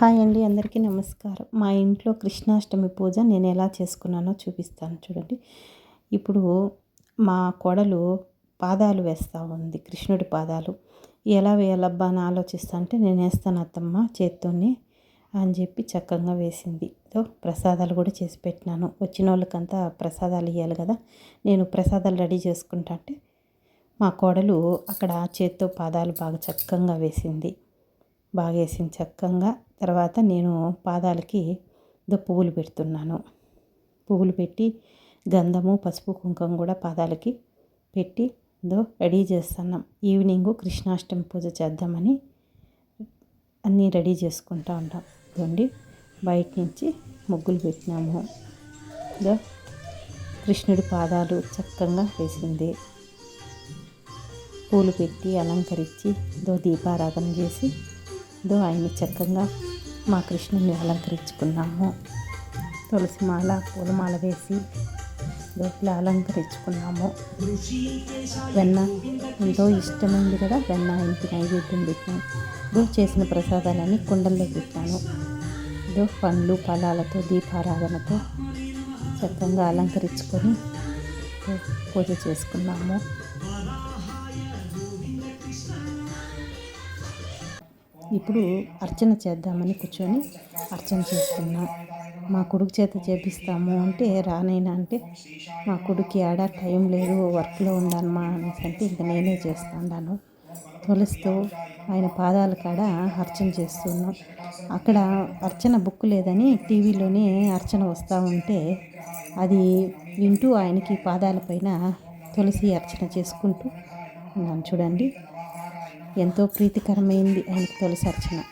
Hi అండి అందరికీ నమస్కారం. మా ఇంట్లో కృష్ణాష్టమి పూజ నేను ఎలా చేసుకున్నానో చూపిస్తాను చూడండి. ఇప్పుడు మా కొడలు పాదాలు వేస్తూ ఉంది కృష్ణుడి పాదాలు. ఎలా వేయాలబ్బా అని ఆలోచిస్తా అంటే నేను వేస్తాను అత్తమ్మ చేత్తోనే అని చెప్పి చక్కగా వేసింది. తో ప్రసాదాలు కూడా చేసి పెట్టినాను. వచ్చిన వాళ్ళకంతా ప్రసాదాలు ఇవ్వాలి కదా. నేను ప్రసాదాలు రెడీ చేసుకుంటా అంటే మా కోడలు అక్కడ చేత్తో పాదాలు బాగా చక్కగా వేసింది. బాగా చక్కగా తర్వాత నేను పాదాలకి దో పువ్వులు పెడుతున్నాను. పువ్వులు పెట్టి గంధము పసుపు కుంకుమ కూడా పాదాలకి పెట్టి దో రెడీ చేస్తున్నాం ఈవినింగ్ కృష్ణాష్టమి పూజ చేద్దామని అన్నీ రెడీ చేసుకుంటా ఉంటాం. ఇదండి బయట నుంచి ముగ్గులు పెట్టినాము. దో కృష్ణుడి పాదాలు చక్కగా వేసింది. పూలు పెట్టి అలంకరించి దో దీపారాధన చేసి దో ఆయన్ని చక్కగా మా కృష్ణుని అలంకరించుకున్నాము. తులసి మాల పూలమాల వేసి లోపల అలంకరించుకున్నాము. వెన్న ఎంతో ఇష్టమైంది కదా వెన్న ఇంటి నైవేద్యం పెట్టాను. దో చేసిన ప్రసాదాలన్నీ కుండల్లో పెట్టాను. దో పండ్లు ఫలాలతో దీపారాధనతో చక్కగా అలంకరించుకొని పూజ చేసుకున్నాము. ఇప్పుడు అర్చన చేద్దామని కూర్చొని అర్చన చేస్తున్నా. మా కొడుకు చేత చేపిస్తాము అంటే రానైనా అంటే మా కొడుకు ఆడ టైం లేదు వర్క్లో ఉండనమ్మా అనేసి అంటే ఇంకా నేనే చేస్తున్నాను తులసితో ఆయన పాదాల కాడ అర్చన చేస్తున్నాం. అక్కడ అర్చన బుక్ లేదని టీవీలోనే అర్చన వస్తూ ఉంటే అది వింటూ ఆయనకి పాదాలపైన తులసి అర్చన చేసుకుంటూ ఉన్నాను. చూడండి. ఎంతో ప్రీతికరమైంది ఆయనకు తొలిసి అర్చన.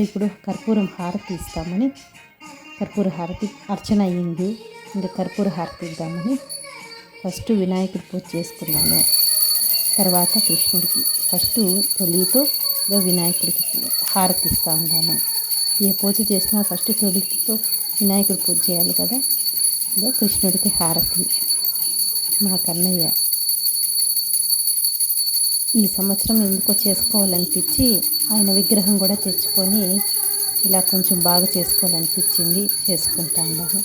ఇప్పుడు కర్పూరం హారతి ఇస్తామని కర్పూర హారతి అర్చన అయ్యింది. ఇంకా కర్పూర హారతి ఇద్దామని ఫస్ట్ వినాయకుడి పూజ చేసుకున్నాను. తర్వాత కృష్ణుడికి ఫస్ట్ తొలితో వినాయకుడికి హారతి ఇస్తూ ఉన్నాను ఏ పూజ చేసినా ఫస్ట్ తొలితో వినాయకుడి పూజ చేయాలి కదా. ఇదో కృష్ణుడికి హారతి. మా కన్నయ్య ఈ సంవత్సరం ఎందుకో చేసుకోవాలనిపించి ఆయన విగ్రహం కూడా తెచ్చుకొని ఇలా కొంచెం బాగా చేసుకోవాలనిపించింది చేసుకుంటా ఉన్నాను.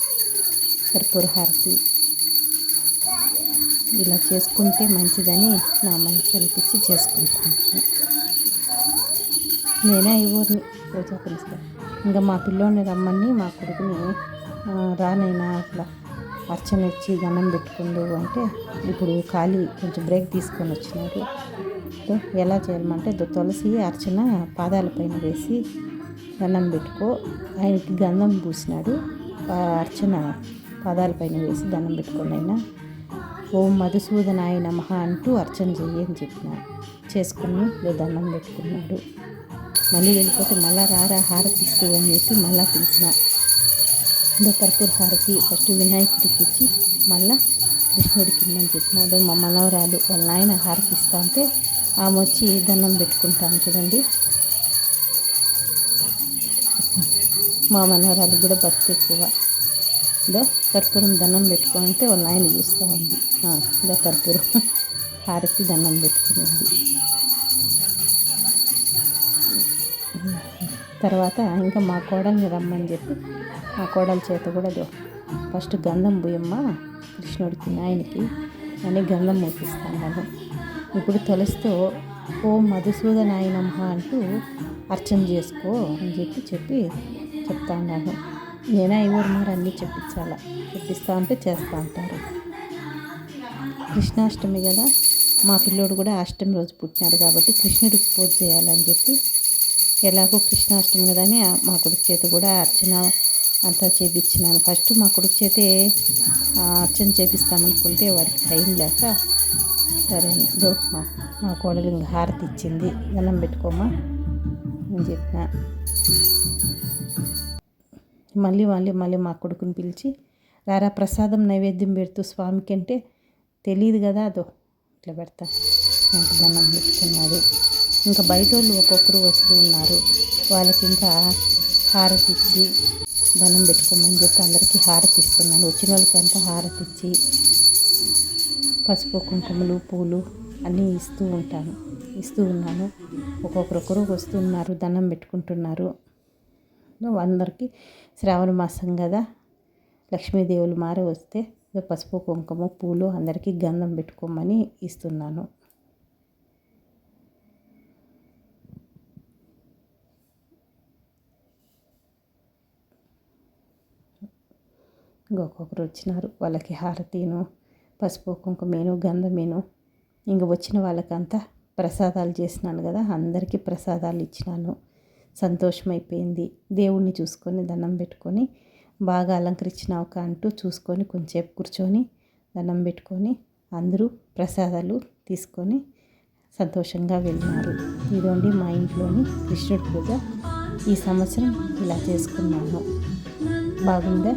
కర్పూర హారతి. ఇలా చేసుకుంటే మంచిదని నా మనసు అనిపించి చేసుకుంటాను నేనే ఈ ఊరిని పూజా పిలుస్తాను ఇంకా మా పిల్లోని రమ్మని మా కొడుకుని రానైనా అట్లా అర్చన ఇచ్చి దండం పెట్టుకుందు అంటే ఇప్పుడు ఖాళీ కొంచెం బ్రేక్ తీసుకొని వచ్చినారు. ఎలా చేయాలంటే తులసి అర్చన పాదాల పైన వేసి దండం పెట్టుకో. ఆయనకి గంధం పూసినాడు. అర్చన పాదాల పైన వేసి దండం పెట్టుకోండి ఆయన ఓం మధుసూదనాయ నమ అంటూ అర్చన చెయ్యని చెప్పిన చేసుకుని దండం పెట్టుకున్నాడు. మళ్ళీ వెళ్ళిపోతే మళ్ళా రారా హారతిస్తూ అని చెప్పి మళ్ళా పిలిచిన. కర్పూర హారతి ఫస్ట్ వినాయకుడికి ఇచ్చి మళ్ళా కృష్ణుడికి ఇమ్మని చెప్పినాడు మా మనవరాలు వాళ్ళ నాయన హారతి ఇస్తా అంటే ఆమె వచ్చి దండం పెట్టుకుంటాను చూడండి మా మనవరాలు కూడా భక్తి ఎక్కువ ఇదో కర్పూరం దండం పెట్టుకుంటే వాళ్ళ ఆయన చూస్తూ ఉంది ఇదో కర్పూరం హారతి దండం పెట్టుకునింది తర్వాత ఇంకా మా కోడల్ని రమ్మని చెప్పి మా కోడల చేత కూడా ఫస్ట్ గంధం పోయమ్మ కృష్ణుడికి నాయనకి అని గంధం మూపిస్తాను ఇప్పుడు తులసితో ఓ మధుసూదనాయనమ్మ అంటూ అర్చన చేసుకో అని చెప్పి చెప్పి చెప్తా ఉన్నాను నేనే ఐవరు మరి అన్నీ చెప్పించాలా? చెప్పిస్తా ఉంటే చేస్తూ ఉంటారు కృష్ణాష్టమి కదా మా పిల్లోడు కూడా అష్టమి రోజు పుట్టినాడు కాబట్టి కృష్ణుడికి పూజ చేయాలని చెప్పి ఎలాగో కృష్ణాష్టమి కదా అని మా కొడుకు చేత కూడా అర్చన అంతా చేపించినాను. ఫస్ట్ మా కొడుకు చేతే అర్చన చేపిస్తామనుకుంటే వాడికి టైం లేక సరే దో మా మా కోడలు ఇంకా హారతి ఇచ్చింది దండం పెట్టుకోమా అని చెప్పిన. మళ్ళీ మళ్ళీ మళ్ళీ మా కొడుకుని పిలిచి రారా ప్రసాదం నైవేద్యం పెడుతూ స్వామికి అంటే తెలియదు కదా అదో ఇట్లా పెడతా. నాకు దండం పెట్టుకున్నాడు. ఇంకా బయట వాళ్ళు ఒక్కొక్కరు వస్తూ ఉన్నారు. వాళ్ళకి ఇంకా హారతి ఇచ్చి దండం పెట్టుకోమని చెప్పి అందరికీ హారతి ఇస్తున్నాను. వచ్చిన వాళ్ళకి అంతా హారతి ఇచ్చి పసుపు కుంకుమలు పూలు అన్నీ ఇస్తూ ఉంటాను. ఇస్తూ ఉన్నాను. ఒక్కొక్కరొకరు వస్తున్నారు దండం పెట్టుకుంటున్నారు. అందరికీ శ్రావణ మాసం కదా. లక్ష్మీదేవులు మారే వస్తే పసుపు కుంకుమ పూలు అందరికీ గంధం పెట్టుకోమని ఇస్తున్నాను. ఇంకొకరు వచ్చినారు. వాళ్ళకి హారతీను పసుపు కుంకుమేను గంధమేను ఇంక వచ్చిన వాళ్ళకంతా ప్రసాదాలు చేసినాను కదా అందరికీ ప్రసాదాలు ఇచ్చినాను. సంతోషమైపోయింది. దేవుణ్ణి చూసుకొని దండం పెట్టుకొని బాగా అలంకరించినావు అంటూ చూసుకొని కొంచెంసేపు కూర్చొని దండం పెట్టుకొని అందరూ ప్రసాదాలు తీసుకొని సంతోషంగా వెళ్ళినారు. ఇదండి మా ఇంట్లోని కృష్ణుడి పూజ. ఈ సంవత్సరం ఇలా చేసుకున్నాను బాగుందా?